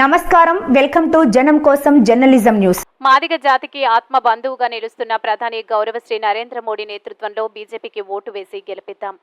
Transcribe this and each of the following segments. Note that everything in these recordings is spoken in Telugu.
నమస్కారం. వెల్కమ్ టు జనం కోసం జర్నలిజం న్యూస్. మాదిగ జాతికి ఆత్మ బంధువుగా నిలుస్తున్న ప్రధాని గౌరవ శ్రీ నరేంద్ర మోడీ నేతృత్వంలో బీజేపీకి ఓటు వేసి గెలిపిద్దాం.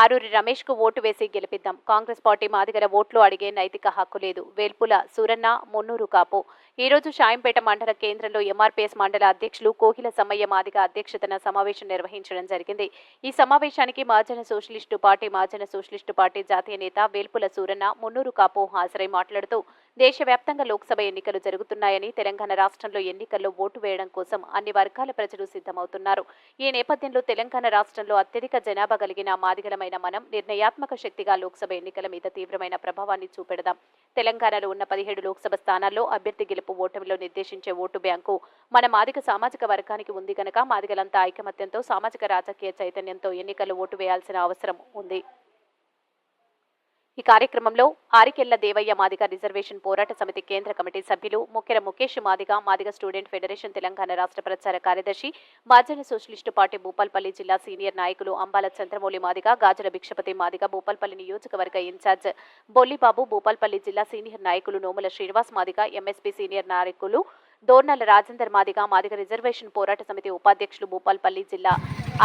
ఆరూరి రమేష్కు ఓటు వేసి గెలిపిద్దాం. కాంగ్రెస్ పార్టీ మాదిగల ఓట్లు అడిగే నైతిక హక్కు లేదు. వేల్పుల సూరన్న మున్నూరు కాపు. ఈ రోజు షాయంపేట మండల కేంద్రంలో ఎంఆర్పీఎస్ మండల అధ్యక్షులు కోహిల సమ్మయ్య మాదిగ అధ్యక్షతన సమావేశం నిర్వహించడం జరిగింది. ఈ సమావేశానికి మాజన సోషలిస్టు పార్టీ మాజన సోషలిస్టు పార్టీ జాతీయ నేత వేల్పుల సూరన్న మున్నూరు కాపు హాజరై మాట్లాడుతూ దేశవ్యాప్తంగా లోక్సభ ఎన్నికలు జరుగుతున్నాయని తెలంగాణ రాష్ట్రంలో ఎన్నికల్లో ఓటు వేయడం కోసం అన్ని వర్గాల ప్రజలు సిద్ధమవుతున్నారు. ఈ నేపథ్యంలో తెలంగాణ రాష్ట్రంలో అత్యధిక జనాభా కలిగిన మాదిగలమైన మనం నిర్ణయాత్మక శక్తిగా లోక్సభ ఎన్నికల మీద తీవ్రమైన ప్రభావాన్ని చూపెడదాం. తెలంగాణలో ఉన్న పదిహేడు లోక్సభ స్థానాల్లో అభ్యర్థి గెలుపు ఓటమిలో నిర్దేశించే ఓటు బ్యాంకు మన మాదిక సామాజిక వర్గానికి ఉంది గనక మాదిగలంతా ఐకమత్యంతో సామాజిక రాజకీయ చైతన్యంతో ఎన్నికలు ఓటు వేయాల్సిన అవసరం ఉంది. ఈ కార్యక్రమంలో ఆరికెళ్ళ దేవయ్య మాదిగ రిజర్వేషన్ పోరాట సమితి కేంద్ర కమిటీ సభ్యులు ముఖ్యర ముఖేష్ మాదిగ మాదిగ స్టూడెంట్ ఫెడరేషన్ తెలంగాణ రాష్ట్ర ప్రచార కార్యదర్శి మాజన సోషలిస్టు పార్టీ భూపాల్పల్లి జిల్లా సీనియర్ నాయకులు అంబాల చంద్రమౌళి మాదిగ గాజుల భిక్షపతి మాదిగ భూపాల్పల్లి నియోజకవర్గ ఇన్ఛార్జ్ బొల్లిబాబు భూపాల్పల్లి జిల్లా సీనియర్ నాయకులు నోముల శ్రీనివాస్ మాదిగ ఎంఎస్పీ సీనియర్ నాయకులు దోర్నల రాజేందర్ మాదిగ మాదిగ రిజర్వేషన్ పోరాట సమితి ఉపాధ్యక్షులు భూపాల్పల్లి జిల్లా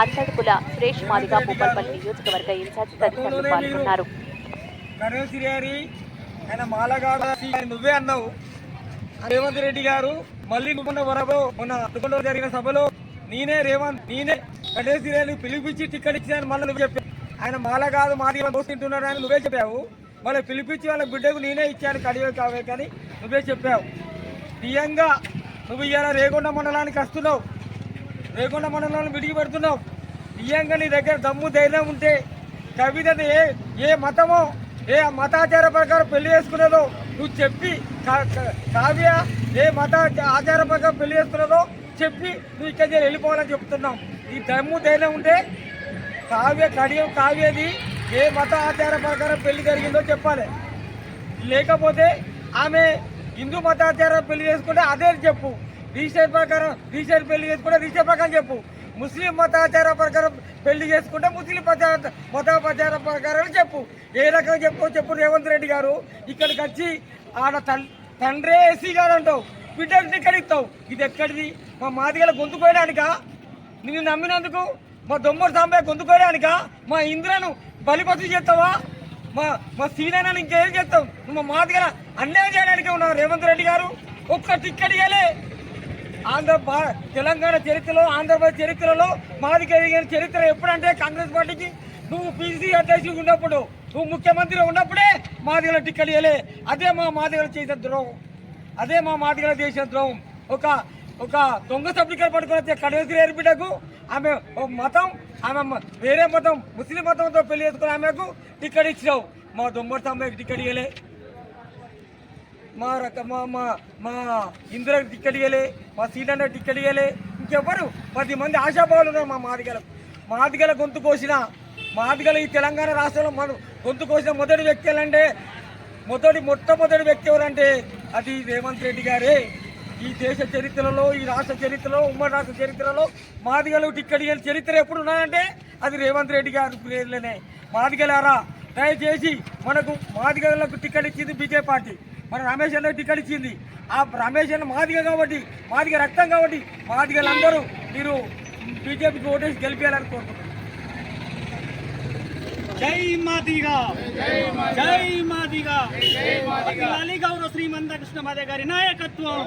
అంతడుపుల సురేష్ మాదిగ భూపాల్పల్లి నియోజకవర్గ ఇన్ఛార్జ్ తదితరులు పాల్గొన్నారు. గణేష్ గారి ఆయన మాలగా అని నువ్వే అన్నావు. రేవంత్ రెడ్డి గారు మళ్ళీ నువ్వున్న వరలో మొన్న అతుకుండా జరిగిన సభలో నేనే రేవంత్ నేనే గణేష్ గారిని పిలిపించి టికెట్ ఇచ్చాను మళ్ళీ నువ్వు చెప్పావు. ఆయన మాల కాదు మాది దోస్తుంటున్నాడు అని నువ్వే చెప్పావు. మళ్ళీ పిలిపించి వాళ్ళ బిడ్డకు నేనే ఇచ్చాను కడివే కావే కానీ నువ్వే చెప్పావు. నియంగా నువ్వు ఇవాళ రేగొండ మండలానికి వస్తున్నావు. రేగొండ మండలాన్ని విడిగి పెడుతున్నావు. నియంగా నీ దగ్గర దమ్ము ధైర్యం ఉంటే కవిత ఏ ఏ మతమో ఏ మతాచార ప్రకారం పెళ్ళి చేసుకునేదో నువ్వు చెప్పి కావ్య ఏ మత ఆచార ప్రకారం పెళ్ళి చేసుకునేదో చెప్పి నువ్వు ఇక్కడ నుంచి వెళ్ళిపోవాలని చెప్తున్నాం. ఈ దమ్ము ధైర్యం ఉంటే కావ్య కడియం కావ్యది ఏ మత ఆచార ప్రకారం పెళ్ళి జరిగిందో చెప్పాలి. లేకపోతే ఆమె హిందూ మతాచారం పెళ్ళి చేసుకుంటే అదే చెప్పు. రీసెంట్ ప్రకారం రీసెంట్ పెళ్ళి చేసుకుంటే రీసెంట్ ప్రకారం చెప్పు. ముస్లిం మతాచార ప్రకారం పెళ్ళి చేసుకుంటే ముస్లిం మత మతాచార ప్రకారం చెప్పు. ఏ రకంగా చెప్పు చెప్పు రేవంత్ రెడ్డి గారు. ఇక్కడికి వచ్చి ఆడ తన్ తండ్రే ఏసీ గారు అంటావు. బిడ్డకి ఇక్కడిస్తావు ఇది ఎక్కడిది? మా మాదిగల గొంతు కోయడానికా నిన్ను నమ్మినందుకు మా దొమ్మడు సాంబయ్య గొంతు కోయడానికా మా ఇంద్రను బలిపతి చేస్తావా? మా మా సీనాన్ని ఇంకేం చేస్తావు? మా మాదిగల అన్యాయం చేయడానికి ఉన్నావు రేవంత్ రెడ్డి గారు. ఒక్క టిక్కెట్ ఇవ్వలే ఆంధ్ర భా- తెలంగాణ చరిత్రలో ఆంధ్రప్రదేశ్ చరిత్రలో మాదిగ చరిత్ర ఎప్పుడంటే కాంగ్రెస్ పార్టీకి. నువ్వు పీసీ అధ్యక్షుడు ఉన్నప్పుడు నువ్వు ముఖ్యమంత్రి ఉన్నప్పుడే మాదిగల టిక్కడియలే అదే మా మాదిగలు చేసిన ద్రోహం. అదే మా మాదిగలు చేసిన ద్రోహం. ఒక ఒక దొంగ సభ్యులు పట్టుకుని కడవేసి ఏర్పిటకు ఆమె ఒక మతం ఆమె వేరే మతం ముస్లిం మతంతో పెళ్ళి చేసుకుని ఆమెకు టికెట్ ఇచ్చినావు. మా దొంగ తమ్మాయికి టికెట్ ఇవ్వలే మా రక మా మా మా ఇందిరకు టికెట్ మా సీనన్న టికెట్ ఇంకెవ్వరు పది మంది ఆశాభావాలు ఉన్నారు మా మాదిగలకు. మాదిగల గొంతు కోసిన మాదిగల ఈ తెలంగాణ రాష్ట్రంలో మన గొంతు కోసిన మొదటి వ్యక్తి అంటే మొదటి మొట్టమొదటి వ్యక్తి ఎవరంటే అది రేవంత్ రెడ్డి గారే. ఈ దేశ చరిత్రలో ఈ రాష్ట్ర చరిత్రలో ఉమ్మడి రాష్ట్ర చరిత్రలో మాదిగలు టిక్కెట్ ఇవ్వని చరిత్ర ఎప్పుడు ఉన్నాయంటే అది రేవంత్ రెడ్డి గారి పేర్లనే. మాదిగలారా దయచేసి మనకు మాదిగలకు టిక్కెట్ ఇచ్చింది బీజేపీ పార్టీ. మన రమేష్ అన్న టికెట్ ఇచ్చింది. ఆ రమేష్ అన్న మాదిగ కాబట్టి మాదిగ రక్తం కాబట్టి మాదిగలందరూ మీరు బీజేపీకి ఓటేసి గెలిపించాలని కోరుకుంటున్నాను జై మాదిగా. జై మాదిగా. లాలి గౌరవ శ్రీమంత కృష్ణ మాదే గారి నాయకత్వం.